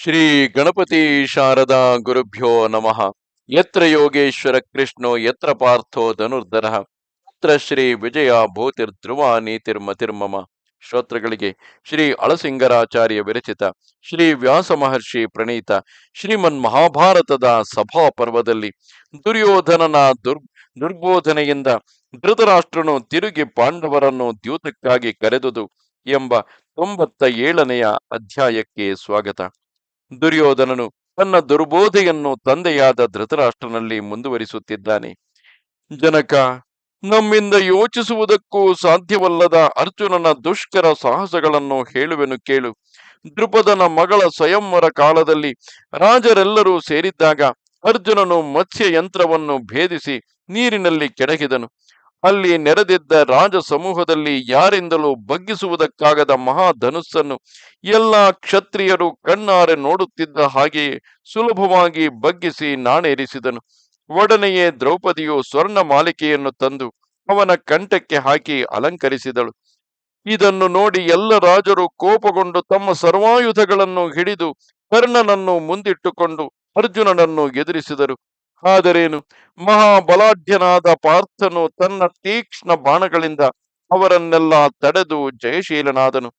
ಶ್ರೀ ಗಣಪತಿ ಶಾರದಾ ಗುರುಭ್ಯೋ ನಮಃ. ಯತ್ರ ಯೋಗೇಶ್ವರ ಕೃಷ್ಣೋ, ಯತ್ರ ಪಾರ್ಥೋ ಧನುರ್ಧರ, ಯತ್ರ ಶ್ರೀ ವಿಜಯ ಭೂತಿರ್ಧ್ರುವ ನೀತಿರ್ಮತಿರ್ಮಮ ಶ್ರೋತ್ರಗಳಿಗೆ ಶ್ರೀ ಅಳಸಿಂಗರಾಚಾರ್ಯ ವಿರಚಿತ, ಶ್ರೀ ವ್ಯಾಸ ಮಹರ್ಷಿ ಪ್ರಣೀತ, ಶ್ರೀಮನ್ ಮಹಾಭಾರತದ ಸಭಾ ಪರ್ವದಲ್ಲಿ ದುರ್ಯೋಧನನ ದುರ್, ದುರ್ಬೋಧನೆಯಿಂದ ಧೃತರಾಷ್ಟ್ರನು ತಿರುಗಿ ಪಾಂಡವರನ್ನು ದ್ಯೂತಕ್ಕಾಗಿ ಕರೆದುದು ಎಂಬ ತೊಂಬತ್ತ ಏಳನೆಯ ಅಧ್ಯಾಯಕ್ಕೆ ಸ್ವಾಗತ. ದುರ್ಯೋಧನನು ತನ್ನ ದುರ್ಬೋಧೆಯನ್ನು ತಂದೆಯಾದ ಧೃತರಾಷ್ಟ್ರನಲ್ಲಿ ಮುಂದುವರಿಸುತ್ತಿದ್ದಾನೆ. ಜನಕ, ನಮ್ಮಿಂದ ಯೋಚಿಸುವುದಕ್ಕೂ ಸಾಧ್ಯವಲ್ಲದ ಅರ್ಜುನನ ದುಷ್ಕರ ಸಾಹಸಗಳನ್ನು ಹೇಳುವೆನು ಕೇಳು. ದೃಪದನ ಮಗಳ ಸ್ವಯಂವರ ಕಾಲದಲ್ಲಿ ರಾಜರೆಲ್ಲರೂ ಸೇರಿದ್ದಾಗ ಅರ್ಜುನನು ಮತ್ಸ್ಯ ಯಂತ್ರವನ್ನು ಭೇದಿಸಿ ನೀರಿನಲ್ಲಿ ಕೆಡಹಿದನು ಅಲ್ಲಿ ನೆರೆದಿದ್ದ ರಾಜ ಸಮೂಹದಲ್ಲಿ ಯಾರಿಂದಲೂ ಬಗ್ಗಿಸುವುದಕ್ಕಾಗದ ಮಹಾಧನುಸ್ಸನ್ನು ಎಲ್ಲ ಕ್ಷತ್ರಿಯರು ಕಣ್ಣಾರೆ ನೋಡುತ್ತಿದ್ದ ಹಾಗೆಯೇ ಸುಲಭವಾಗಿ ಬಗ್ಗಿಸಿ ನಾಣೇರಿಸಿದನು. ಒಡನೆಯೇ ದ್ರೌಪದಿಯು ಸ್ವರ್ಣ ಮಾಲಿಕೆಯನ್ನು ತಂದು ಅವನ ಕಂಠಕ್ಕೆ ಹಾಕಿ ಅಲಂಕರಿಸಿದಳು. ಇದನ್ನು ನೋಡಿ ಎಲ್ಲ ರಾಜರು ಕೋಪಗೊಂಡು ತಮ್ಮ ಸರ್ವಾಯುಧಗಳನ್ನು ಹಿಡಿದು ಕರ್ಣನನ್ನು ಮುಂದಿಟ್ಟುಕೊಂಡು ಅರ್ಜುನನನ್ನು ಎದುರಿಸಿದರು. ಆದರೇನು ಮಹಾಬಲಾಢ್ಯನಾದ ಪಾರ್ಥನು ತನ್ನ ತೀಕ್ಷ್ಣ ಬಾಣಗಳಿಂದ ಅವರನ್ನೆಲ್ಲ ತಡೆದು ಜಯಶೀಲನಾದನು.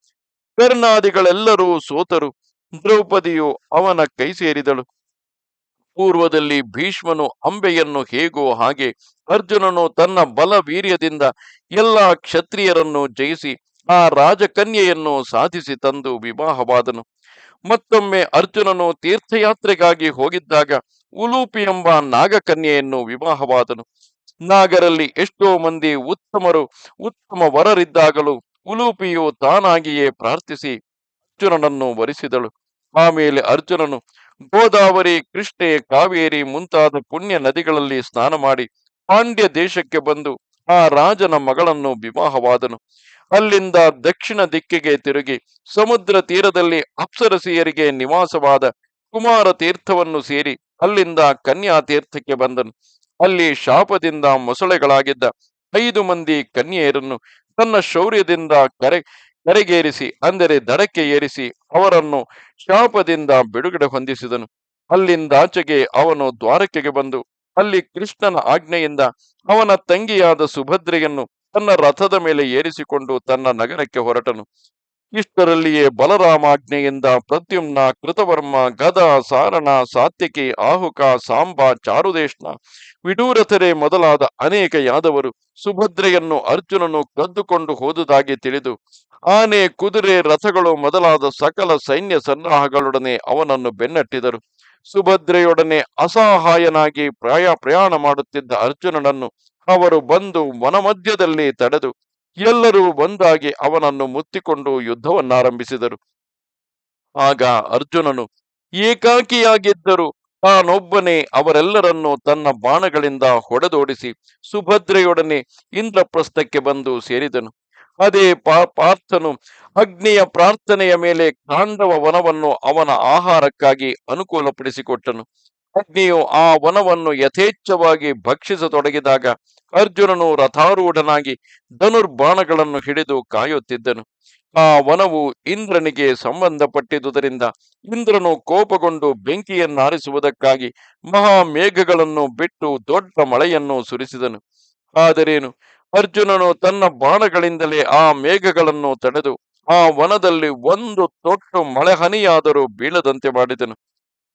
ಕರ್ಣಾದಿಗಳೆಲ್ಲರೂ ಸೋತರು. ದ್ರೌಪದಿಯು ಅವನ ಕೈ ಸೇರಿದಳು. ಪೂರ್ವದಲ್ಲಿ ಭೀಷ್ಮನು ಅಂಬೆಯನ್ನು ಹೇಗೋ ಹಾಗೆ ಅರ್ಜುನನು ತನ್ನ ಬಲ ವೀರ್ಯದಿಂದ ಎಲ್ಲ ಕ್ಷತ್ರಿಯರನ್ನು ಜಯಿಸಿ ಆ ರಾಜಕನ್ಯೆಯನ್ನು ಸಾಧಿಸಿ ತಂದು ವಿವಾಹವಾದನು. ಮತ್ತೊಮ್ಮೆ ಅರ್ಜುನನು ತೀರ್ಥಯಾತ್ರೆಗಾಗಿ ಹೋಗಿದ್ದಾಗ ಉಲೂಪಿ ಎಂಬ ನಾಗಕನ್ಯೆಯನ್ನು ವಿವಾಹವಾದನು. ನಾಗರಲ್ಲಿ ಎಷ್ಟೋ ಮಂದಿ ಉತ್ತಮರು, ಉತ್ತಮ ವರರಿದ್ದಾಗಲೂ ಉಲೂಪಿಯು ತಾನಾಗಿಯೇ ಪ್ರಾರ್ಥಿಸಿ ಅರ್ಜುನನನ್ನು ವರಿಸಿದಳು. ಆಮೇಲೆ ಅರ್ಜುನನು ಗೋದಾವರಿ, ಕೃಷ್ಣೆ, ಕಾವೇರಿ ಮುಂತಾದ ಪುಣ್ಯ ನದಿಗಳಲ್ಲಿ ಸ್ನಾನ ಮಾಡಿ ಪಾಂಡ್ಯ ದೇಶಕ್ಕೆ ಬಂದು ಆ ರಾಜನ ಮಗಳನ್ನು ವಿವಾಹವಾದನು. ಅಲ್ಲಿಂದ ದಕ್ಷಿಣ ದಿಕ್ಕಿಗೆ ತಿರುಗಿ ಸಮುದ್ರ ತೀರದಲ್ಲಿ ಅಪ್ಸರಸಿಯರಿಗೆ ನಿವಾಸವಾದ ಕುಮಾರ ತೀರ್ಥವನ್ನು ಸೇರಿ ಅಲ್ಲಿಂದ ಕನ್ಯಾ ತೀರ್ಥಕ್ಕೆ ಬಂದನು. ಅಲ್ಲಿ ಶಾಪದಿಂದ ಮೊಸಳೆಗಳಾಗಿದ್ದ ಐದು ಮಂದಿ ಕನ್ಯೆಯರನ್ನು ತನ್ನ ಶೌರ್ಯದಿಂದ ಕರೆ, ಕರೆಗೇರಿಸಿ, ಅಂದರೆ ದಡಕ್ಕೆ ಏರಿಸಿ ಅವರನ್ನು ಶಾಪದಿಂದ ಬಿಡುಗಡೆ ಹೊಂದಿಸಿದನು. ಅಲ್ಲಿಂದಾಚೆಗೆ ಅವನು ದ್ವಾರಕೆಗೆ ಬಂದು ಅಲ್ಲಿ ಕೃಷ್ಣನ ಆಜ್ಞೆಯಿಂದ ಅವನ ತಂಗಿಯಾದ ಸುಭದ್ರೆಯನ್ನು ತನ್ನ ರಥದ ಮೇಲೆ ಏರಿಸಿಕೊಂಡು ತನ್ನ ನಗರಕ್ಕೆ ಹೊರಟನು. ಇಷ್ಟರಲ್ಲಿಯೇ ಬಲರಾಮಾಜ್ಞೆಯಿಂದ ಪ್ರತ್ಯುಮ್ನ ಕೃತವರ್ಮ, ಗದ, ಸಾರಣ ಸಾತ್ಯಕಿ ಆಹುಕ, ಸಾಂಬ ಚಾರುದೇಶ್ನ ವಿಡೂರಥರೆ ಮೊದಲಾದ ಅನೇಕ ಯಾದವರು ಸುಭದ್ರೆಯನ್ನು ಅರ್ಜುನನು ಕದ್ದುಕೊಂಡು ಹೋದುದಾಗಿ ತಿಳಿದು, ಆನೆ, ಕುದುರೆ, ರಥಗಳು ಮೊದಲಾದ ಸಕಲ ಸೈನ್ಯ ಸನ್ನಾಹಗಳೊಡನೆ ಅವನನ್ನು ಬೆನ್ನಟ್ಟಿದರು. ಸುಭದ್ರೆಯೊಡನೆ ಅಸಹಾಯನಾಗಿ ಪ್ರಾಯ ಪ್ರಯಾಣ ಮಾಡುತ್ತಿದ್ದ ಅರ್ಜುನನನ್ನು ಅವರು ಬಂದು ವನಮಧ್ಯದಲ್ಲಿ ತಡೆದು ಎಲ್ಲರೂ ಬಂದಾಗಿ ಅವನನ್ನು ಮುತ್ತಿಕೊಂಡು ಯುದ್ಧವನ್ನಾರಂಭಿಸಿದರು. ಆಗ ಅರ್ಜುನನು ಏಕಾಕಿಯಾಗಿದ್ದರು ತಾನೊಬ್ಬನೇ ಅವರೆಲ್ಲರನ್ನು ತನ್ನ ಬಾಣಗಳಿಂದ ಹೊಡೆದೋಡಿಸಿ ಸುಭದ್ರೆಯೊಡನೆ ಇಂದ್ರಪ್ರಸ್ಥಕ್ಕೆ ಬಂದು ಸೇರಿದನು. ಅದೇ ಪಾ ಪಾರ್ಥನು ಅಗ್ನಿಯ ಪ್ರಾರ್ಥನೆಯ ಮೇಲೆ ಕಾಂಡವ ವನವನ್ನು ಅವನ ಆಹಾರಕ್ಕಾಗಿ ಅನುಕೂಲಪಡಿಸಿಕೊಟ್ಟನು. ಅಗ್ನಿಯು ಆ ವನವನ್ನು ಯಥೇಚ್ಛವಾಗಿ ಭಕ್ಷಿಸತೊಡಗಿದಾಗ ಅರ್ಜುನನು ರಥಾರೂಢನಾಗಿ ಧನುರ್ಬಾಣಗಳನ್ನು ಹಿಡಿದು ಕಾಯುತ್ತಿದ್ದನು. ಆ ವನವು ಇಂದ್ರನಿಗೆ ಸಂಬಂಧಪಟ್ಟಿದುದರಿಂದ ಇಂದ್ರನು ಕೋಪಗೊಂಡು ಬೆಂಕಿಯನ್ನಾರಿಸುವುದಕ್ಕಾಗಿ ಮಹಾಮೇಘಗಳನ್ನು ಬಿಟ್ಟು ದೊಡ್ಡ ಮಳೆಯನ್ನು ಸುರಿಸಿದನು. ಆದರೇನು? ಅರ್ಜುನನು ತನ್ನ ಬಾಣಗಳಿಂದಲೇ ಆ ಮೇಘಗಳನ್ನು ತಡೆದು ಆ ವನದಲ್ಲಿ ಒಂದು ತೊಟ್ಟು ಮಳೆಹನಿಯಾದರೂ ಬೀಳದಂತೆ ಮಾಡಿದನು.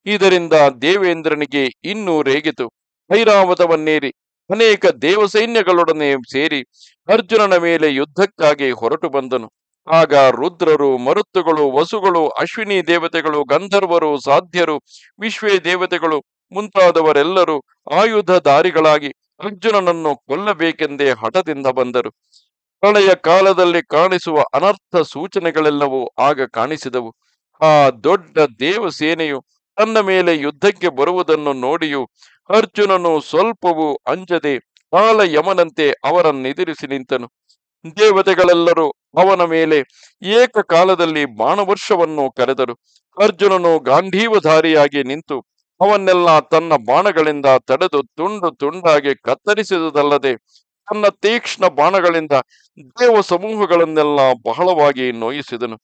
ಇದರಿಂದ ದೇವೇಂದ್ರನಿಗೆ ಇನ್ನೂ ರೇಗಿತು. ಐರಾವತವನ್ನೇರಿ ಅನೇಕ ದೇವಸೈನ್ಯಗಳೊಡನೆ ಸೇರಿ ಅರ್ಜುನನ ಮೇಲೆ ಯುದ್ಧಕ್ಕಾಗಿ ಹೊರಟು ಬಂದನು. ಆಗ ರುದ್ರರು, ಮರುತ್ತುಗಳು, ವಸುಗಳು, ಅಶ್ವಿನಿ ದೇವತೆಗಳು, ಗಂಧರ್ವರು, ಸಾಧ್ಯರು, ವಿಶ್ವೇ ದೇವತೆಗಳು ಮುಂತಾದವರೆಲ್ಲರೂ ಆಯುಧಧಾರಿಗಳಾಗಿ ಅರ್ಜುನನನ್ನು ಕೊಲ್ಲಬೇಕೆಂದೇ ಹಠದಿಂದ ಬಂದರು. ಪ್ರಳಯ ಕಾಲದಲ್ಲಿ ಕಾಣಿಸುವ ಅನರ್ಥ ಸೂಚನೆಗಳೆಲ್ಲವೂ ಆಗ ಕಾಣಿಸಿದವು. ಆ ದೊಡ್ಡ ದೇವಸೇನೆಯು ತನ್ನ ಮೇಲೆ ಯುದ್ಧಕ್ಕೆ ಬರುವುದನ್ನು ನೋಡಿಯೂ ಅರ್ಜುನನು ಸ್ವಲ್ಪವೂ ಅಂಜದೆ ಕಾಲ ಯಮನಂತೆ ಅವರನ್ನೆದುರಿಸಿ ನಿಂತನು. ದೇವತೆಗಳೆಲ್ಲರೂ ಅವನ ಮೇಲೆ ಏಕಕಾಲದಲ್ಲಿ ಬಾಣವರ್ಷವನ್ನು ಕರೆದರು. ಅರ್ಜುನನು ಗಾಂಧೀವಧಾರಿಯಾಗಿ ನಿಂತು ಅವನ್ನೆಲ್ಲ ತನ್ನ ಬಾಣಗಳಿಂದ ತಡೆದು ತುಂಡು ತುಂಡಾಗಿ ಕತ್ತರಿಸಿದುದಲ್ಲದೆ ತನ್ನ ತೀಕ್ಷ್ಣ ಬಾಣಗಳಿಂದ ದೇವ ಸಮೂಹಗಳನ್ನೆಲ್ಲ ಬಹಳವಾಗಿ ನೋಯಿಸಿದನು.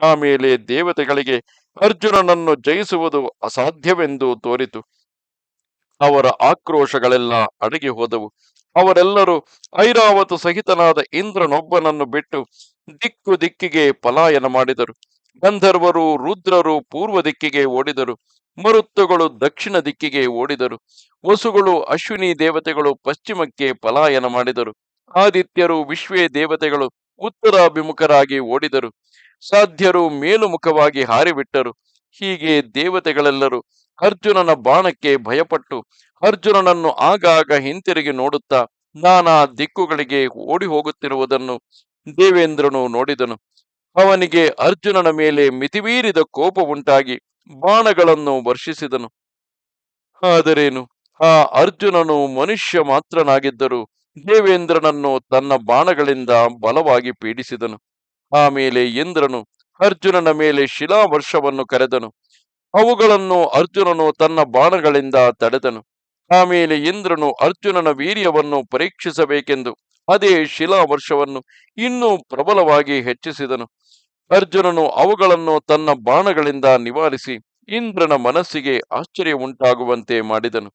ಆಮೇಲೆ ದೇವತೆಗಳಿಗೆ ಅರ್ಜುನನನ್ನು ಜಯಿಸುವುದು ಅಸಾಧ್ಯವೆಂದು ತೋರಿತು. ಅವರ ಆಕ್ರೋಶಗಳೆಲ್ಲ ಅಡಗಿ ಹೋದವು. ಅವರೆಲ್ಲರೂ ಐರಾವತ ಸಹಿತನಾದ ಇಂದ್ರನೊಬ್ಬನನ್ನು ಬಿಟ್ಟು ದಿಕ್ಕು ದಿಕ್ಕಿಗೆ ಪಲಾಯನ ಮಾಡಿದರು. ಗಂಧರ್ವರು ರುದ್ರರು ಪೂರ್ವ ದಿಕ್ಕಿಗೆ ಓಡಿದರು. ಮರುತ್ತುಗಳು ದಕ್ಷಿಣ ದಿಕ್ಕಿಗೆ ಓಡಿದರು. ವಸುಗಳು ಅಶ್ವಿನಿ ದೇವತೆಗಳು ಪಶ್ಚಿಮಕ್ಕೆ ಪಲಾಯನ ಮಾಡಿದರು. ಆದಿತ್ಯರು ವಿಶ್ವೇ ದೇವತೆಗಳು ಉತ್ತರಾಭಿಮುಖರಾಗಿ ಓಡಿದರು. ಸಾಧ್ಯರು ಮೇಲುಮುಖವಾಗಿ ಹಾರಿಬಿಟ್ಟರು. ಹೀಗೆ ದೇವತೆಗಳೆಲ್ಲರೂ ಅರ್ಜುನನ ಬಾಣಕ್ಕೆ ಭಯಪಟ್ಟು ಅರ್ಜುನನನ್ನು ಆಗಾಗ ಹಿಂತಿರುಗಿ ನೋಡುತ್ತಾ ನಾನಾ ದಿಕ್ಕುಗಳಿಗೆ ಓಡಿ ಹೋಗುತ್ತಿರುವುದನ್ನು ದೇವೇಂದ್ರನು ನೋಡಿದನು. ಅವನಿಗೆ ಅರ್ಜುನನ ಮೇಲೆ ಮಿತಿಮೀರಿದ ಕೋಪ ಉಂಟಾಗಿ ಬಾಣಗಳನ್ನು ವರ್ಷಿಸಿದನು. ಆದರೇನು? ಆ ಅರ್ಜುನನು ಮನುಷ್ಯ ಮಾತ್ರನಾಗಿದ್ದರೂ ದೇವೇಂದ್ರನನ್ನು ತನ್ನ ಬಾಣಗಳಿಂದ ಬಲವಾಗಿ ಪೀಡಿಸಿದನು. ಆಮೇಲೆ ಇಂದ್ರನು, ಅರ್ಜುನನ ಮೇಲೆ ಶಿಲಾವರ್ಷವನ್ನು ಕರೆದನು. ಅವುಗಳನ್ನು ಅರ್ಜುನನು ತನ್ನ ಬಾಣಗಳಿಂದ ತಡೆದನು. ಆಮೇಲೆ ಇಂದ್ರನು ಅರ್ಜುನನ ವೀರ್ಯವನ್ನು ಪರೀಕ್ಷಿಸಬೇಕೆಂದು ಅದೇ ಶಿಲಾವರ್ಷವನ್ನು ಇನ್ನೂ ಪ್ರಬಲವಾಗಿ ಹೆಚ್ಚಿಸಿದನು. ಅರ್ಜುನನು ಅವುಗಳನ್ನು ತನ್ನ ಬಾಣಗಳಿಂದ ನಿವಾರಿಸಿ ಇಂದ್ರನ ಮನಸ್ಸಿಗೆ ಆಶ್ಚರ್ಯ ಉಂಟಾಗುವಂತೆ ಮಾಡಿದನು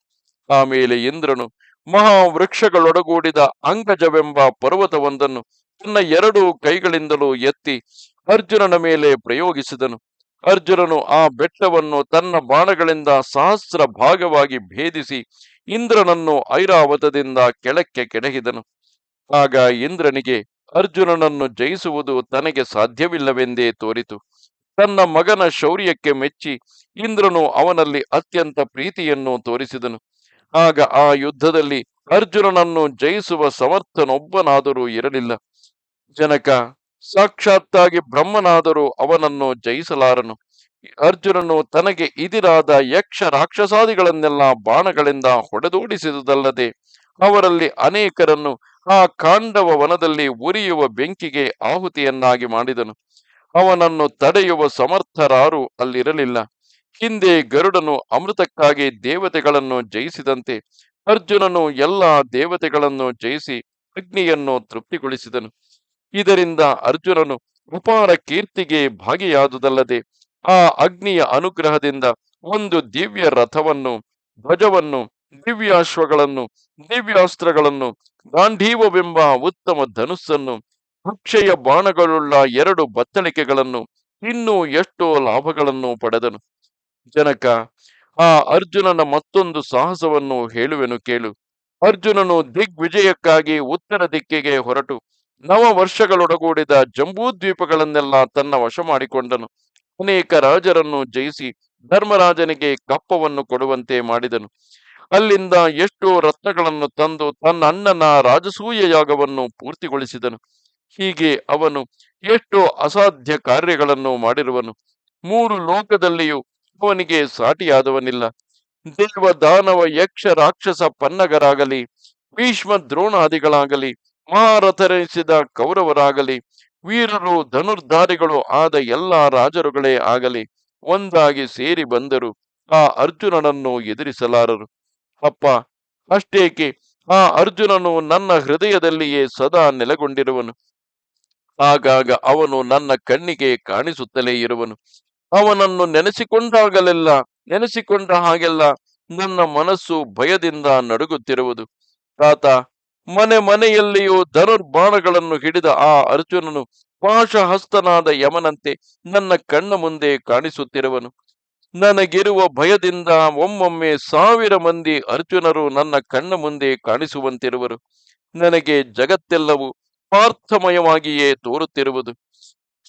ಆಮೇಲೆ ಇಂದ್ರನು ಮಹಾವೃಕ್ಷಗಳೊಡಗೂಡಿದ ಅಂಗಜವೆಂಬ ಪರ್ವತವೊಂದನ್ನು ತನ್ನ ಎರಡು ಕೈಗಳಿಂದಲೂ ಎತ್ತಿ ಅರ್ಜುನನ ಮೇಲೆ ಪ್ರಯೋಗಿಸಿದನು. ಅರ್ಜುನನು ಆ ಬೆಟ್ಟವನ್ನು ತನ್ನ ಬಾಣಗಳಿಂದ ಸಹಸ್ರ ಭಾಗವಾಗಿ ಭೇದಿಸಿ ಇಂದ್ರನನ್ನು ಐರಾವತದಿಂದ ಕೆಳಕ್ಕೆ ಕೆಡಹಿದನು. ಆಗ ಇಂದ್ರನಿಗೆ ಅರ್ಜುನನನ್ನು ಜಯಿಸುವುದು ತನಗೆ ಸಾಧ್ಯವಿಲ್ಲವೆಂದೇ ತೋರಿತು. ತನ್ನ ಮಗನ ಶೌರ್ಯಕ್ಕೆ ಮೆಚ್ಚಿ ಇಂದ್ರನು ಅವನಲ್ಲಿ ಅತ್ಯಂತ ಪ್ರೀತಿಯನ್ನು ತೋರಿಸಿದನು. ಆಗ ಆ ಯುದ್ಧದಲ್ಲಿ ಅರ್ಜುನನನ್ನು ಜಯಿಸುವ ಸಮರ್ಥನೊಬ್ಬನಾದರೂ ಇರಲಿಲ್ಲ. ಜನಕ, ಸಾಕ್ಷಾತ್ತಾಗಿ ಬ್ರಹ್ಮನಾದರೂ ಅವನನ್ನು ಜಯಿಸಲಾರನು. ಅರ್ಜುನನು ತನಗೆ ಇದಿರಾದ ಯಕ್ಷ ರಾಕ್ಷಸಾದಿಗಳನ್ನೆಲ್ಲ ಬಾಣಗಳಿಂದ ಹೊಡೆದೋಡಿಸಿದುದಲ್ಲದೆ, ಅವರಲ್ಲಿ ಅನೇಕರನ್ನು ಆ ಕಾಂಡವ ವನದಲ್ಲಿ ಉರಿಯುವ ಬೆಂಕಿಗೆ ಆಹುತಿಯನ್ನಾಗಿ ಮಾಡಿದನು. ಅವನನ್ನು ತಡೆಯುವ ಸಮರ್ಥರಾರು ಅಲ್ಲಿರಲಿಲ್ಲ. ಹಿಂದೆ ಗರುಡನು ಅಮೃತಕ್ಕಾಗಿ ದೇವತೆಗಳನ್ನು ಜಯಿಸಿದಂತೆ ಅರ್ಜುನನು ಎಲ್ಲಾ ದೇವತೆಗಳನ್ನು ಜಯಿಸಿ ಅಗ್ನಿಯನ್ನು ತೃಪ್ತಿಗೊಳಿಸಿದನು. ಇದರಿಂದ ಅರ್ಜುನನು ಉಪಾರ ಕೀರ್ತಿಗೆ ಭಾಗಿಯಾದುದಲ್ಲದೆ ಆ ಅಗ್ನಿಯ ಅನುಗ್ರಹದಿಂದ ಒಂದು ದಿವ್ಯ ರಥವನ್ನು, ಧ್ವಜವನ್ನು, ದಿವ್ಯಾಶ್ವಗಳನ್ನು, ದಿವ್ಯಾಸ್ತ್ರಗಳನ್ನು, ಗಾಂಧೀವವೆಂಬ ಉತ್ತಮ ಧನುಸ್ಸನ್ನು ಭಕ್ಷೆಯ ಬಾಣಗಳುಳ್ಳ ಎರಡು ಬತ್ತಳಿಕೆಗಳನ್ನು, ಇನ್ನೂ ಎಷ್ಟೋ ಲಾಭಗಳನ್ನು ಪಡೆದನು. ಜನಕ, ಆ ಅರ್ಜುನನ ಮತ್ತೊಂದು ಸಾಹಸವನ್ನು ಹೇಳುವೆನು ಕೇಳು. ಅರ್ಜುನನು ದಿಗ್ವಿಜಯಕ್ಕಾಗಿ ಉತ್ತರ ದಿಕ್ಕಿಗೆ ಹೊರಟು. ನವ ವರ್ಷಗಳೊಡಗೂಡಿದ ಜಂಬೂದ್ವೀಪಗಳನ್ನೆಲ್ಲ ತನ್ನ ವಶ ಮಾಡಿಕೊಂಡನು. ಅನೇಕ ರಾಜರನ್ನು ಜಯಿಸಿ ಧರ್ಮರಾಜನಿಗೆ ಕಪ್ಪವನ್ನು ಕೊಡುವಂತೆ ಮಾಡಿದನು. ಅಲ್ಲಿಂದ ಎಷ್ಟೋ ರತ್ನಗಳನ್ನು ತಂದು ತನ್ನ ಅಣ್ಣನ ರಾಜಸೂಯ ಯಾಗವನ್ನು ಪೂರ್ತಿಗೊಳಿಸಿದನು. ಹೀಗೆ ಅವನು ಎಷ್ಟೋ ಅಸಾಧ್ಯ ಕಾರ್ಯಗಳನ್ನು ಮಾಡಿರುವನು. ಮೂರು ಲೋಕದಲ್ಲಿಯೂ ಅವನಿಗೆ ಸಾಟಿಯಾದವನಿಲ್ಲ. ದೇವ ದಾನವ ಯಕ್ಷ ರಾಕ್ಷಸ ಪನ್ನಗರಾಗಲಿ, ಭೀಷ್ಮ ದ್ರೋಣಾದಿಗಳಾಗಲಿ ಮಹಾರಥರಿಸಿದ ಕೌರವರಾಗಲಿ, ವೀರರು, ಧನುರ್ಧಾರಿಗಳು ಆದ ಎಲ್ಲಾ ರಾಜರುಗಳೇ ಆಗಲಿ, ಒಂದಾಗಿ ಸೇರಿ ಬಂದರು. ಆ ಅರ್ಜುನನನ್ನು ಎದುರಿಸಲಾರರು. ಅಪ್ಪ, ಅಷ್ಟೇಕೆ? ಆ ಅರ್ಜುನನು ನನ್ನ ಹೃದಯದಲ್ಲಿಯೇ ಸದಾ ನೆಲೆಗೊಂಡಿರುವನು. ಆಗಾಗ ಅವನು ನನ್ನ ಕಣ್ಣಿಗೆ ಕಾಣಿಸುತ್ತಲೇ ಇರುವನು. ಅವನನ್ನು ನೆನೆಸಿಕೊಂಡಾಗಲೆಲ್ಲ, ನೆನೆಸಿಕೊಂಡ ಹಾಗೆಲ್ಲ ನನ್ನ ಮನಸ್ಸು ಭಯದಿಂದ ನಡುಗುತ್ತಿರುವುದು. ತಾತ ಮನೆ ಮನೆಯಲ್ಲಿಯೂ ಧನುರ್ಬಾಣಗಳನ್ನು ಹಿಡಿದ ಆ ಅರ್ಜುನನು ಪಾಶಹಸ್ತನಾದ ಯಮನಂತೆ ನನ್ನ ಕಣ್ಣ ಮುಂದೆ ಕಾಣಿಸುತ್ತಿರುವನು. ನನಗಿರುವ ಭಯದಿಂದ ಒಮ್ಮೊಮ್ಮೆ ಸಾವಿರ ಮಂದಿ ಅರ್ಜುನರು ನನ್ನ ಕಣ್ಣ ಮುಂದೆ ಕಾಣಿಸುವಂತಿರುವರು. ನನಗೆ ಜಗತ್ತೆಲ್ಲವೂ ಪಾರ್ಥಮಯವಾಗಿಯೇ ತೋರುತ್ತಿರುವುದು.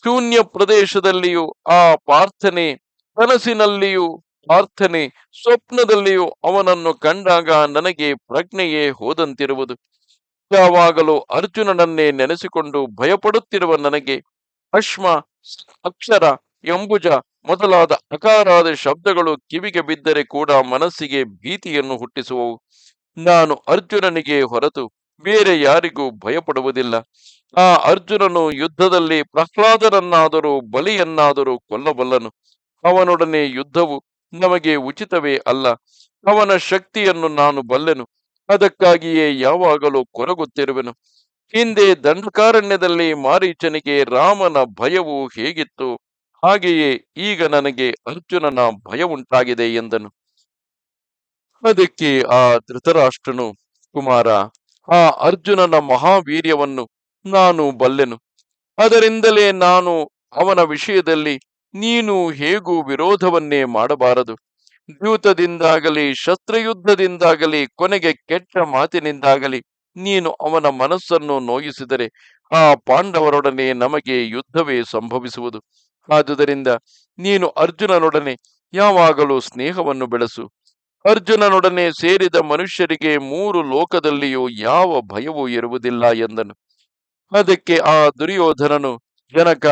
ಶೂನ್ಯ ಪ್ರದೇಶದಲ್ಲಿಯೂ ಆ ಪ್ರಾರ್ಥನೆ ಕನಸಿನಲ್ಲಿಯೂ ಪ್ರಾರ್ಥನೆ ಸ್ವಪ್ನದಲ್ಲಿಯೂ ಅವನನ್ನು ಕಂಡಾಗ ನನಗೆ ಪ್ರಜ್ಞೆಯೇ ಹೋದಂತಿರುವುದು. ಯಾವಾಗಲೂ ಅರ್ಜುನನನ್ನೇ ನೆನೆಸಿಕೊಂಡು ಭಯಪಡುತ್ತಿರುವ ನನಗೆ ಅಶ್ಮ, ಅಕ್ಷರ, ಎಂಬುಜ ಮೊದಲಾದ ಅಕಾರಾದ ಶಬ್ದಗಳು ಕಿವಿಗೆ ಬಿದ್ದರೆ ಕೂಡ ಮನಸ್ಸಿಗೆ ಭೀತಿಯನ್ನು ಹುಟ್ಟಿಸುವವು. ನಾನು ಅರ್ಜುನನಿಗೆ ಹೊರತು ಬೇರೆ ಯಾರಿಗೂ ಭಯಪಡುವುದಿಲ್ಲ. ಆ ಅರ್ಜುನನು ಯುದ್ಧದಲ್ಲಿ ಪ್ರಹ್ಲಾದರನ್ನಾದರೂ ಬಲಿಯನ್ನಾದರೂ ಕೊಲ್ಲಬಲ್ಲನು. ಅವನೊಡನೆ ಯುದ್ಧವು ನಮಗೆ ಉಚಿತವೇ ಅಲ್ಲ. ಅವನ ಶಕ್ತಿಯನ್ನು ನಾನು ಬಲ್ಲೆನು. ಅದಕ್ಕಾಗಿಯೇ ಯಾವಾಗಲೂ ಕೊರಗುತ್ತಿರುವೆನು. ಹಿಂದೆ ದಂಡಕಾರಣ್ಯದಲ್ಲಿ ಮಾರೀಚನಿಗೆ ರಾಮನ ಭಯವು ಹೇಗಿತ್ತು? ಹಾಗೆಯೇ ಈಗ ನನಗೆ ಅರ್ಜುನನ ಭಯ ಉಂಟಾಗಿದೆ ಎಂದನು. ಅದಕ್ಕೆ ಆ ಧೃತರಾಷ್ಟ್ರನು, ಕುಮಾರ, ಆ ಅರ್ಜುನನ ಮಹಾವೀರ್ಯವನ್ನು ನಾನು ಬಲ್ಲೆನು. ಅದರಿಂದಲೇ ನಾನು ಅವನ ವಿಷಯದಲ್ಲಿ ನೀನು ಹೇಗೂ ವಿರೋಧವನ್ನೇ ಮಾಡಬಾರದು. ದ್ಯೂತದಿಂದಾಗಲಿ ಶಸ್ತ್ರಯುದ್ಧದಿಂದಾಗಲಿ ಕೊನೆಗೆ ಕೆಟ್ಟ ಮಾತಿನಿಂದಾಗಲಿ ನೀನು ಅವನ ಮನಸ್ಸನ್ನು ನೋಯಿಸಿದರೆ ಆ ಪಾಂಡವರೊಡನೆ ನಮಗೆ ಯುದ್ಧವೇ ಸಂಭವಿಸುವುದು. ಆದುದರಿಂದ ನೀನು ಅರ್ಜುನನೊಡನೆ ಯಾವಾಗಲೂ ಸ್ನೇಹವನ್ನು ಬೆಳೆಸು. ಅರ್ಜುನನೊಡನೆ ಸೇರಿದ ಮನುಷ್ಯರಿಗೆ ಮೂರು ಲೋಕದಲ್ಲಿಯೂ ಯಾವ ಭಯವೂ ಇರುವುದಿಲ್ಲ ಎಂದನು. ಅದಕ್ಕೆ ಆ ದುರ್ಯೋಧನನು, ಜನಕ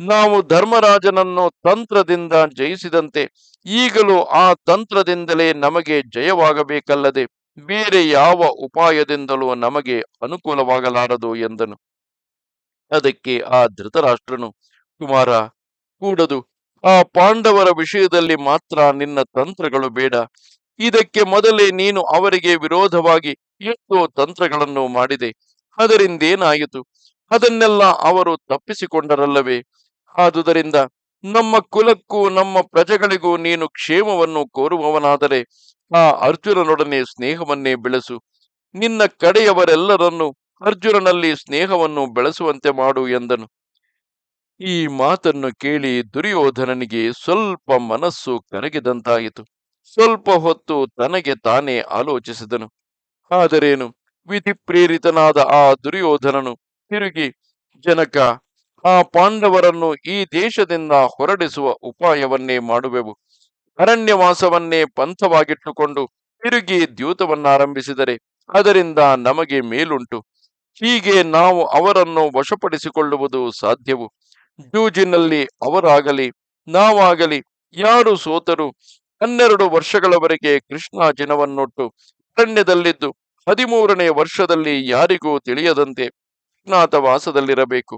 ನಾವು ಧರ್ಮರಾಜನನ್ನು ತಂತ್ರದಿಂದ ಜಯಿಸಿದಂತೆ ಈಗಲೂ ಆ ತಂತ್ರದಿಂದಲೇ ನಮಗೆ ಜಯವಾಗಬೇಕಲ್ಲದೆ ಬೇರೆ ಯಾವ ಉಪಾಯದಿಂದಲೂ ನಮಗೆ ಅನುಕೂಲವಾಗಲಾರದು ಎಂದನು. ಅದಕ್ಕೆ ಆ ಧೃತರಾಷ್ಟ್ರನು, ಕುಮಾರ, ಕೂಡದು ಆ ಪಾಂಡವರ ವಿಷಯದಲ್ಲಿ ಮಾತ್ರ ನಿನ್ನ ತಂತ್ರಗಳು ಬೇಡ. ಇದಕ್ಕೆ ಮೊದಲೇ ನೀನು ಅವರಿಗೆ ವಿರೋಧವಾಗಿ ಎಷ್ಟೋ ತಂತ್ರಗಳನ್ನು ಮಾಡಿದೆ. ಅದರಿಂದೇನಾಯಿತು? ಅದನ್ನೆಲ್ಲ ಅವರು ತಪ್ಪಿಸಿಕೊಂಡರಲ್ಲವೇ? ಆದುದರಿಂದ ನಮ್ಮ ಕುಲಕ್ಕೂ ನಮ್ಮ ಪ್ರಜೆಗಳಿಗೂ ನೀನು ಕ್ಷೇಮವನ್ನು ಕೋರುವವನಾದರೆ ಆ ಅರ್ಜುನನೊಡನೆ ಸ್ನೇಹವನ್ನೇ ಬೆಳೆಸು. ನಿನ್ನ ಕಡೆಯವರೆಲ್ಲರನ್ನು ಅರ್ಜುನನಲ್ಲಿ ಸ್ನೇಹವನ್ನು ಬೆಳೆಸುವಂತೆ ಮಾಡು ಎಂದನು. ಈ ಮಾತನ್ನು ಕೇಳಿ ದುರ್ಯೋಧನನಿಗೆ ಸ್ವಲ್ಪ ಮನಸ್ಸು ಕರಗಿದಂತಾಯಿತು. ಸ್ವಲ್ಪ ಹೊತ್ತು ತನಗೆ ತಾನೇ ಆಲೋಚಿಸಿದನು. ಆದರೇನು? ವಿಧಿ ಪ್ರೇರಿತನಾದ ಆ ದುರ್ಯೋಧನನು ತಿರುಗಿ, ಜನಕ ಆ ಪಾಂಡವರನ್ನು ಈ ದೇಶದಿಂದ ಹೊರಡಿಸುವ ಉಪಾಯವನ್ನೇ ಮಾಡುವೆವು. ಅರಣ್ಯವಾಸವನ್ನೇ ಪಂಥವಾಗಿಟ್ಟುಕೊಂಡು ತಿರುಗಿ ದ್ಯೂತವನ್ನಾರಂಭಿಸಿದರೆ ಅದರಿಂದ ನಮಗೆ ಮೇಲುಂಟು. ಹೀಗೆ ನಾವು ಅವರನ್ನು ವಶಪಡಿಸಿಕೊಳ್ಳುವುದು ಸಾಧ್ಯವು. ಜೂಜಿನಲ್ಲಿ ಅವರಾಗಲಿ, ನಾವಾಗಲಿ, ಯಾರು ಸೋತರು, ಹನ್ನೆರಡು ವರ್ಷಗಳವರೆಗೆ ಕೃಷ್ಣಾಜಿನವನ್ನೊಟ್ಟು ಅರಣ್ಯದಲ್ಲಿದ್ದು ಹದಿಮೂರನೇ ವರ್ಷದಲ್ಲಿ ಯಾರಿಗೂ ತಿಳಿಯದಂತೆ ಅಜ್ಞಾತವಾಸದಲ್ಲಿರಬೇಕು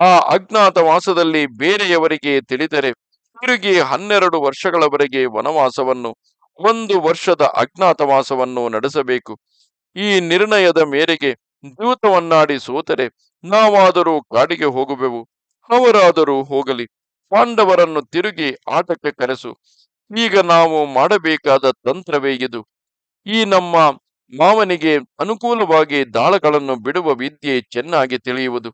ಆ ಅಜ್ಞಾತವಾಸದಲ್ಲಿ ಬೇರೆಯವರಿಗೆ ತಿಳಿದರೆ ತಿರುಗಿ ಹನ್ನೆರಡು ವರ್ಷಗಳವರೆಗೆ ವನವಾಸವನ್ನು, ಒಂದು ವರ್ಷದ ಅಜ್ಞಾತವಾಸವನ್ನು ನಡೆಸಬೇಕು. ಈ ನಿರ್ಣಯದ ಮೇರೆಗೆ ದ್ಯೂತವನ್ನಾಡಿ ಸೋತರೆ ನಾವಾದರೂ ಕಾಡಿಗೆ ಹೋಗುವೆವು, ಅವರಾದರೂ ಹೋಗಲಿ. ಪಾಂಡವರನ್ನು ತಿರುಗಿ ಆಟಕ್ಕೆ ಕರೆಸು. ಈಗ ನಾವು ಮಾಡಬೇಕಾದ ತಂತ್ರವೇ ಇದು. ಈ ನಮ್ಮ ಮಾವನಿಗೆ ಅನುಕೂಲವಾಗಿ ದಾಳಗಳನ್ನು ಬಿಡುವ ವಿದ್ಯೆ ಚೆನ್ನಾಗಿ ತಿಳಿಯುವುದು.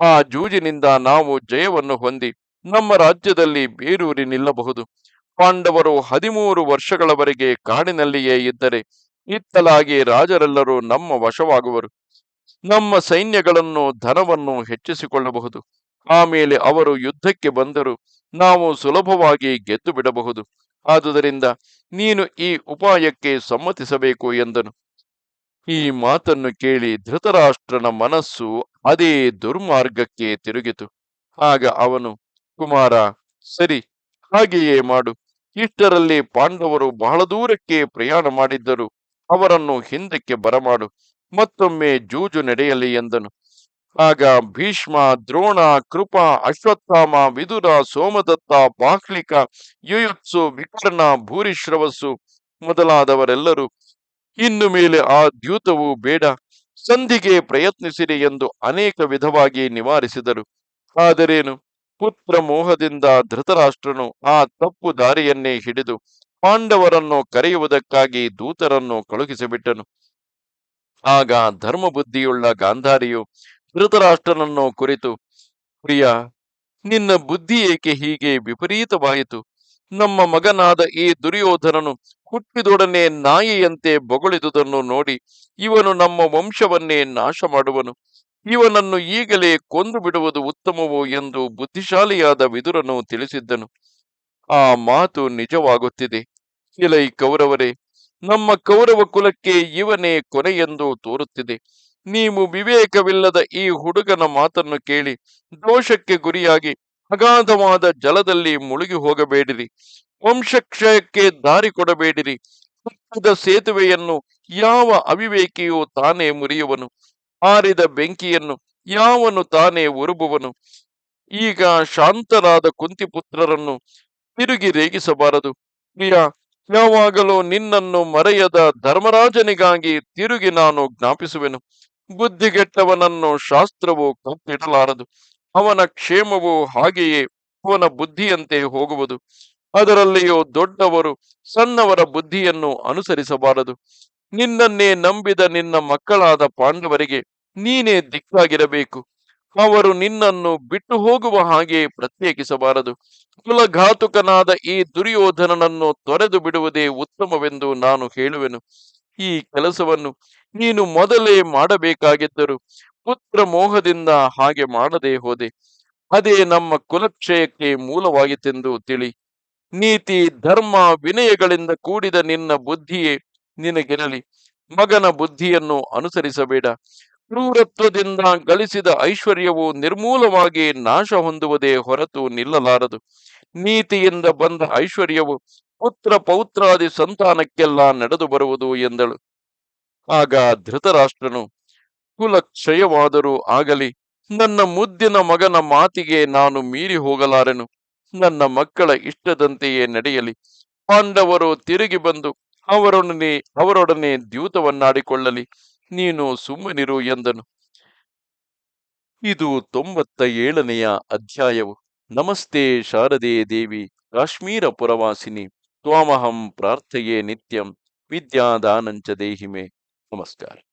ಆ ಜೂಜಿನಿಂದ ನಾವು ಜಯವನ್ನು ಹೊಂದಿ ನಮ್ಮ ರಾಜ್ಯದಲ್ಲಿ ಬೇರೂರಿ ನಿಲ್ಲಬಹುದು. ಪಾಂಡವರು ಹದಿಮೂರು ವರ್ಷಗಳವರೆಗೆ ಕಾಡಿನಲ್ಲಿಯೇ ಇದ್ದರೆ ಇತ್ತಲಾಗಿ ರಾಜರೆಲ್ಲರೂ ನಮ್ಮ ವಶವಾಗುವರು. ನಮ್ಮ ಸೈನ್ಯಗಳನ್ನು ಧನವನ್ನು ಹೆಚ್ಚಿಸಿಕೊಳ್ಳಬಹುದು. ಆಮೇಲೆ ಅವರು ಯುದ್ಧಕ್ಕೆ ಬಂದರು ನಾವು ಸುಲಭವಾಗಿ ಗೆದ್ದು ಬಿಡಬಹುದು ಆದುದರಿಂದ ನೀನು ಈ ಉಪಾಯಕ್ಕೆ ಸಮ್ಮತಿಸಬೇಕು ಎಂದನು. ಈ ಮಾತನ್ನು ಕೇಳಿ ಧೃತರಾಷ್ಟ್ರನ ಮನಸ್ಸು ಅದೇ ದುರ್ಮಾರ್ಗಕ್ಕೆ ತಿರುಗಿತು. ಆಗ ಅವನು, ಕುಮಾರ, ಸರಿ, ಹಾಗೆಯೇ ಮಾಡು. ಇಷ್ಟರಲ್ಲಿ ಪಾಂಡವರು ಬಹಳ ದೂರಕ್ಕೆ ಪ್ರಯಾಣ ಮಾಡಿದ್ದರು. ಅವರನ್ನು ಹಿಂದಕ್ಕೆ ಬರಮಾಡು. ಮತ್ತೊಮ್ಮೆ ಜೂಜು ನಡೆಯಲಿ ಎಂದನು. ಆಗ ಭೀಷ್ಮ, ದ್ರೋಣ, ಕೃಪಾ, ಅಶ್ವತ್ಥಾಮ, ವಿದುರ, ಸೋಮದತ್ತ ಬಾಹ್ಲಿಕ ಯುಯುತ್ಸು, ವಿಕರ್ಣ, ಭೂರಿಶ್ರವಸ್ಸು ಮೊದಲಾದವರೆಲ್ಲರೂ, ಇನ್ನು ಮೇಲೆ ಆ ದ್ಯೂತವು ಬೇಡ. ಸಂಧಿಗೆ ಪ್ರಯತ್ನಿಸಿರಿ ಎಂದು ಅನೇಕ ವಿಧವಾಗಿ ನಿವಾರಿಸಿದರು. ಆದರೇನು? ಪುತ್ರ ಮೋಹದಿಂದ ಧೃತರಾಷ್ಟ್ರನು ಆ ತಪ್ಪು ದಾರಿಯನ್ನೇ ಹಿಡಿದು ಪಾಂಡವರನ್ನು ಕರೆಯುವುದಕ್ಕಾಗಿ ದೂತರನ್ನು ಕಳುಹಿಸಿಬಿಟ್ಟನು. ಆಗ ಧರ್ಮಬುದ್ಧಿಯುಳ್ಳ ಗಾಂಧಾರಿಯು ಧೃತರಾಷ್ಟ್ರನನ್ನು ಕುರಿತು, ಪ್ರಿಯ, ನಿನ್ನ ಬುದ್ಧಿ ಏಕೆ ಹೀಗೆ ವಿಪರೀತವಾಯಿತು? ನಮ್ಮ ಮಗನಾದ ಈ ದುರ್ಯೋಧನನು ಹುಟ್ಟಿದೊಡನೆ ನಾಯಿಯಂತೆ ಬೊಗಳಿದುದನ್ನು ನೋಡಿ ಇವನು ನಮ್ಮ ವಂಶವನ್ನೇ ನಾಶ ಮಾಡುವನು ಇವನನ್ನು ಈಗಲೇ ಕೊಂದು ಬಿಡುವುದು ಉತ್ತಮವು ಎಂದು ಬುದ್ಧಿಶಾಲಿಯಾದ ವಿದುರನು ತಿಳಿಸಿದ್ದನು. ಆ ಮಾತು ನಿಜವಾಗುತ್ತಿದೆ. ಇಲೈ ಕೌರವರೇ, ನಮ್ಮ ಕೌರವ ಕುಲಕ್ಕೆ ಇವನೇ ಕೊನೆಯೆಂದು ತೋರುತ್ತಿದೆ. ನೀವು ವಿವೇಕವಿಲ್ಲದ ಈ ಹುಡುಗನ ಮಾತನ್ನು ಕೇಳಿ ದೋಷಕ್ಕೆ ಗುರಿಯಾಗಿ ಅಗಾಧವಾದ ಜಲದಲ್ಲಿ ಮುಳುಗಿ ಹೋಗಬೇಡಿರಿ. ವಂಶಕ್ಷಯಕ್ಕೆ ದಾರಿ ಕೊಡಬೇಡಿರಿ. ಹುಟ್ಟಿದ ಸೇತುವೆಯನ್ನು ಯಾವ ಅವಿವೇಕಿಯು ತಾನೇ ಮುರಿಯುವನು? ಆರಿದ ಬೆಂಕಿಯನ್ನು ಯಾವನು ತಾನೇ ಉರುಬುವನು ಈಗ ಶಾಂತರಾದ ಕುಂತಿಪುತ್ರರನ್ನು ತಿರುಗಿ ರೇಗಿಸಬಾರದು. ಪ್ರಿಯ, ಯಾವಾಗಲೂ ನಿನ್ನನ್ನು ಮರೆಯದ ಧರ್ಮರಾಜನಿಗಾಗಿ ತಿರುಗಿ ನಾನು ಜ್ಞಾಪಿಸುವೆನು. ಬುದ್ಧಿಗೆಟ್ಟವನನ್ನು ಶಾಸ್ತ್ರವು ಕಪ್ಪಿಡಲಾರದು ಅವನ ಕ್ಷೇಮವು ಹಾಗೆಯೇ ಅವನ ಬುದ್ಧಿಯಂತೆ ಹೋಗುವುದು. ಅದರಲ್ಲಿಯೂ ದೊಡ್ಡವರು ಸಣ್ಣವರ ಬುದ್ಧಿಯನ್ನು ಅನುಸರಿಸಬಾರದು. ನಿನ್ನನ್ನೇ ನಂಬಿದ ನಿನ್ನ ಮಕ್ಕಳಾದ ಪಾಂಡವರಿಗೆ ನೀನೇ ದಿಕ್ಕಾಗಿರಬೇಕು. ಅವರು ನಿನ್ನನ್ನು ಬಿಟ್ಟು ಹೋಗುವ ಹಾಗೆ ಪ್ರತ್ಯೇಕಿಸಬಾರದು. ಕುಲಘಾತುಕನಾದ ಈ ದುರ್ಯೋಧನನನ್ನು ತೊರೆದು ಬಿಡುವುದೇ ಉತ್ತಮವೆಂದು ನಾನು ಹೇಳುವೆನು. ಈ ಕೆಲಸವನ್ನು ನೀನು ಮೊದಲೇ ಮಾಡಬೇಕಾಗಿದ್ದರು ಪುತ್ರ ಮೋಹದಿಂದ ಹಾಗೆ ಮಾಡದೆ ಹೋದೆ. ಅದೇ ನಮ್ಮ ಕುಲಕ್ಷಯಕ್ಕೆ ಮೂಲವಾಗಿತ್ತೆಂದು ತಿಳಿ. ನೀತಿ, ಧರ್ಮ, ವಿನಯಗಳಿಂದ ಕೂಡಿದ ನಿನ್ನ ಬುದ್ಧಿಯೇ ನಿನಗಿರಲಿ. ಮಗನ ಬುದ್ಧಿಯನ್ನು ಅನುಸರಿಸಬೇಡ. ಕ್ರೂರತ್ವದಿಂದ ಗಳಿಸಿದ ಐಶ್ವರ್ಯವು ನಿರ್ಮೂಲವಾಗಿ ನಾಶ ಹೊಂದುವುದೇ ಹೊರತು ನಿಲ್ಲಲಾರದು. ನೀತಿಯಿಂದ ಬಂದ ಐಶ್ವರ್ಯವು ಪುತ್ರ ಪೌತ್ರಾದಿ ಸಂತಾನಕ್ಕೆಲ್ಲ ನಡೆದು ಬರುವುದು ಎಂದಳು. ಆಗ ಧೃತರಾಷ್ಟ್ರನು ಕುಲಕ್ಷಯವಾದರೂ ಆಗಲಿ, ನನ್ನ ಮುದ್ದಿನ ಮಗನ ಮಾತಿಗೆ ನಾನು ಮೀರಿ ಹೋಗಲಾರೆನು. ನನ್ನ ಮಕ್ಕಳ ಇಷ್ಟದಂತೆಯೇ ನಡೆಯಲಿ. ಪಾಂಡವರು ತಿರುಗಿ ಬಂದು, ಅವರೊಡನೆ ಅವರೊಡನೆ ದ್ಯೂತವನ್ನಾಡಿಕೊಳ್ಳಲಿ. ನೀನು ಸುಮ್ಮನಿರು ಎಂದನು. ಇದು ತೊಂಬತ್ತ ಏಳನೆಯ ಅಧ್ಯಾಯವು. ನಮಸ್ತೆ ಶಾರದೆ ದೇವಿ, ಕಾಶ್ಮೀರ ಪುರವಾಸಿನಿ. ತ್ವಾಮಹಂ ಪ್ರಾರ್ಥೆಯೇ ನಿತ್ಯಂ. ವಿದ್ಯಾದಾನಂಚ ದೇಹಿಮೆ. ನಮಸ್ಕಾರ.